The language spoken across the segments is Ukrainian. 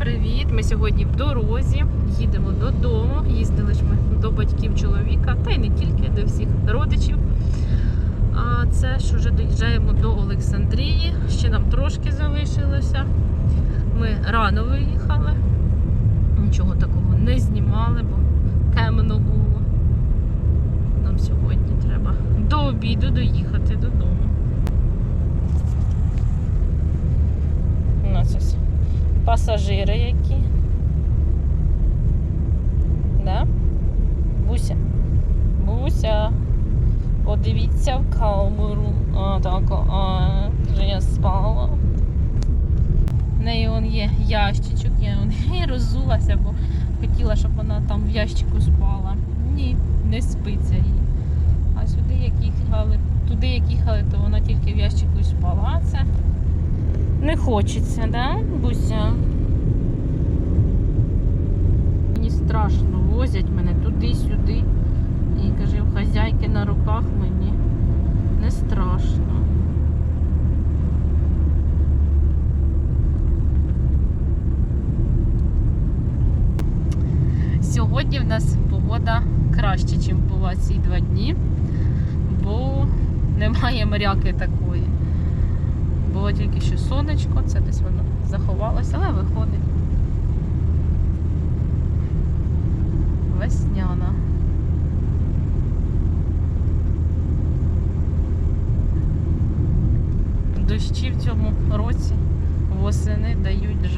привіт! Ми сьогодні в дорозі, їдемо додому. Їздили ж ми до батьків чоловіка, та й не тільки до всіх родичів. А це ж вже доїжджаємо до Олександрії. Ще нам трошки залишилося. Ми рано виїхали, нічого такого не знімали, бо темно було. Нам сьогодні треба до обіду доїхати додому. У нас ось пасажири які. Да? Буся. Буся. Подивіться в камеру. А, так, а, вже я спала. В неї он є ящичок, я он роззулася, бо хотіла, щоб вона там в ящику спала. Ні, не спиться їй. А сюди як їхали, туди як їхали, то вона тільки в ящику спала. Це не хочеться, да, Буся? Мені страшно, возять мене туди-сюди. І каже, в хазяйки на руках мені не страшно. Сьогодні в нас погода краще, ніж була ці два дні, бо немає мряки такої. Було тільки що сонечко, це десь воно заховалося, але виходить.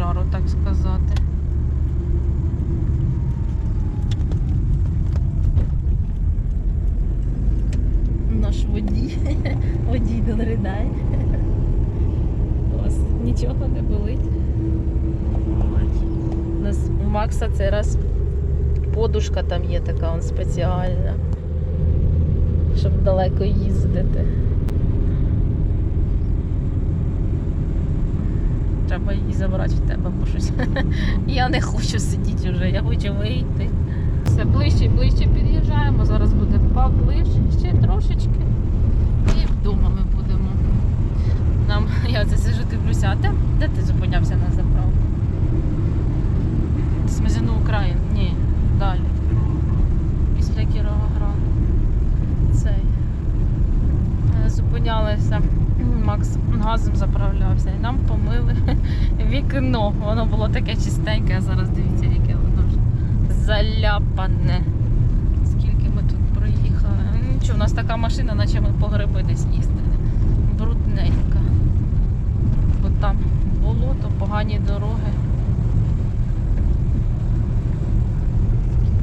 Жару, так сказати. Наш водій. Водій долридай. Ось нічого не болить. У нас у Макса цей раз подушка там є така он спеціальна, щоб далеко їздити. Треба її забрати в тебе, бо щось. Я не хочу сидіти вже, я хочу вийти. Все ближче і ближче під'їжджаємо. Зараз буде поближче ще трошечки. І вдома ми будемо. Нам, я це сижу, дивлюся, а де, де ти зупинявся на заправку? Смезяну Україну? Ні, далі. Після Кіровограду. Цей. Е, Зупинялися. Макс газом заправлявся і нам помили вікно. Воно було таке чистеньке, а зараз дивіться, яке воно вже заляпане. Скільки ми тут проїхали. Нічого, у нас така машина, наче ми по гриби десь їздили. Брудненька. Бо там болото, погані дороги.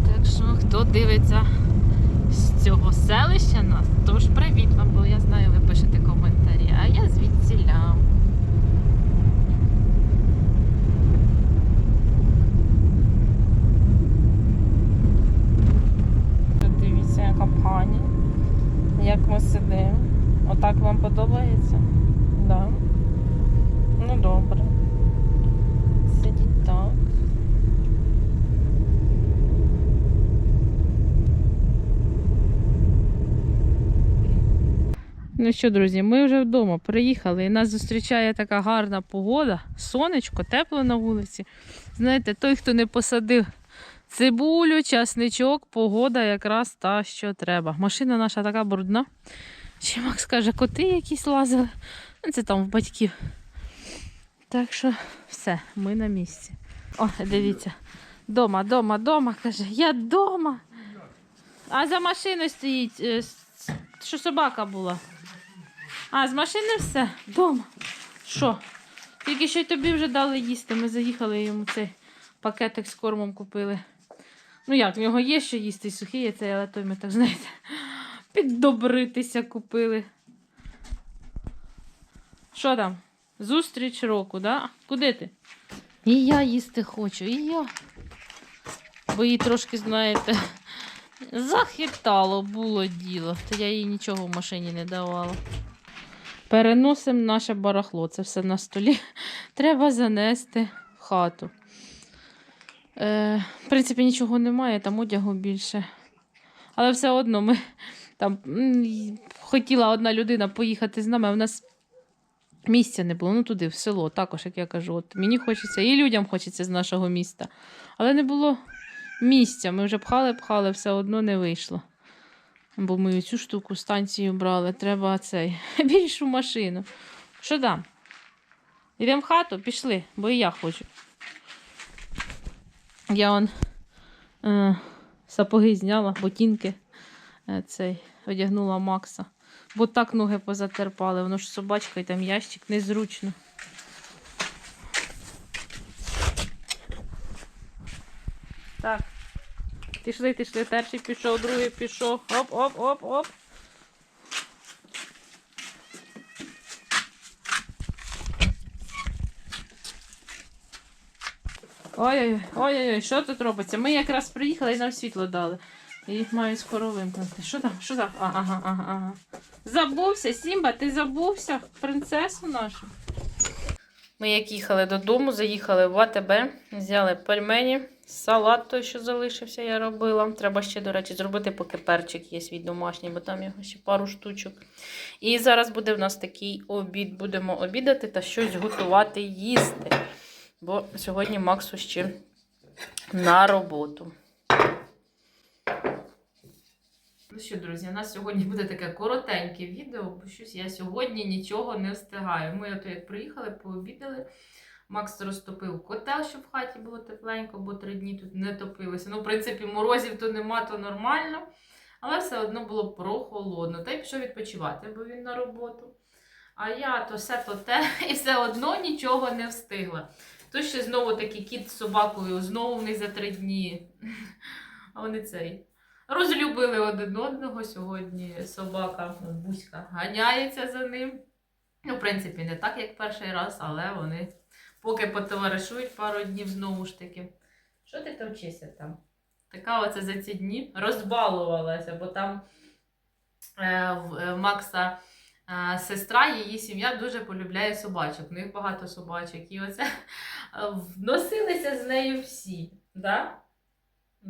Так що, хто дивиться з цього селища нас, тож привіт вам, бо я знаю, ви пишете коментарі, а я звідсіля. Дивіться, яка пані. Як ми сидимо. Отак вам подобається? Да. Ну добре. Сидіть так. Ну що, друзі, ми вже вдома приїхали і нас зустрічає така гарна погода, сонечко, тепло на вулиці. Знаєте, той, хто не посадив цибулю, часничок, погода якраз та, що треба. Машина наша така брудна. Ще Макс каже, коти якісь лазили. Ну, Це там в батьків. Так що все, ми на місці. О, дивіться. Дома, дома, дома, каже, я дома. А за машиною стоїть, е, що собака була. А, з машини все? Дома. Що? Тільки що й тобі вже дали їсти. Ми заїхали йому цей пакетик з кормом купили. Ну як, в нього є що їсти, сухий є цей, але той ми так знаєте. Піддобритися купили. Що там? Зустріч року, да? Куди ти? І я їсти хочу, і я. Бо їй трошки, знаєте, захитало було діло. То я їй нічого в машині не давала. Переносимо наше барахло. Це все на столі. Треба занести в хату. Е, в принципі, нічого немає, там одягу більше. Але все одно ми там хотіла одна людина поїхати з нами. а В нас Місця не було, ну туди, в село, також, як я кажу. От мені хочеться, і людям хочеться з нашого міста. Але не було місця. Ми вже пхали, пхали, все одно не вийшло. Бо ми цю штуку станцію брали. Треба цей більшу машину. Що дам? Йдемо в хату, пішли, бо і я хочу. Я он е, сапоги зняла, ботинки е, цей, одягнула Макса. Бо так ноги позатерпали, воно ж собачка і там ящик незручно. Так. Пішли, пішли, перший пішов, другий пішов. Оп, оп, оп, оп. Ой-ой-ой, ой-ой-ой, що тут робиться? Ми якраз приїхали і нам світло дали. І маю скоро вимкнути. Що там? Що там? Ага, ага, ага. Забувся, Сімба, ти забувся принцесу нашу. Ми як їхали додому, заїхали в АТБ, взяли пельмені, салат той, що залишився, я робила. Треба ще, до речі, зробити, поки перчик є свій домашній, бо там його ще пару штучок. І зараз буде в нас такий обід. Будемо обідати та щось готувати їсти. Бо сьогодні Максу ще на роботу. Ну що, друзі, у нас сьогодні буде таке коротеньке відео, бо щось я сьогодні нічого не встигаю. Ми ото як приїхали, пообідали. Макс розтопив котел, щоб в хаті було тепленько, бо три дні тут не топилося. Ну, в принципі, морозів то нема, то нормально. Але все одно було прохолодно. Та й пішов відпочивати, бо він на роботу. А я то все то те, і все одно нічого не встигла. То ще знову таки кіт з собакою, знову них за три дні. А вони цей. Розлюбили один одного сьогодні. Собака ну, Буська ганяється за ним. Ну, в принципі, не так, як перший раз, але вони поки потоваришують пару днів знову ж таки. Що ти товчишся там? Така оце за ці дні розбалувалася, бо там е, в е, Макса е, сестра, її сім'я дуже полюбляє собачок. В них багато собачок. І оце е, вносилися з нею всі. Да?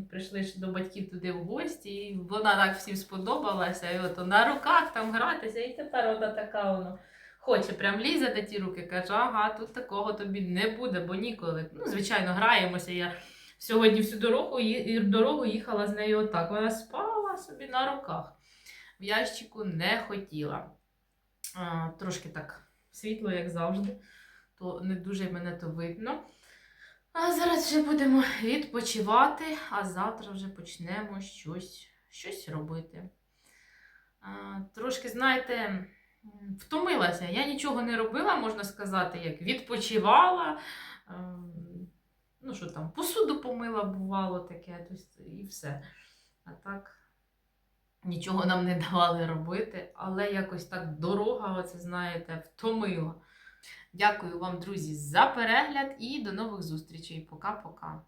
Прийшли ж до батьків туди в гості, і вона так всім сподобалася. І от на руках там гратися, і тепер вона така воно хоче, прям лізе на ті руки, каже, ага, тут такого тобі не буде, бо ніколи. Ну, звичайно, граємося. Я сьогодні всю дорогу, дорогу їхала з нею отак. Вона спала собі на руках. В ящику не хотіла. А, трошки так світло, як завжди, то не дуже мене то видно. А зараз вже будемо відпочивати, а завтра вже почнемо щось, щось робити. А, трошки, знаєте, втомилася. Я нічого не робила, можна сказати, як відпочивала. Ем, Ну, що там, посуду помила, бувало таке, тобто, і все. А так, нічого нам не давали робити, але якось так дорога, оце знаєте, втомила. Дякую вам, друзі, за перегляд і до нових зустрічей. Пока-пока.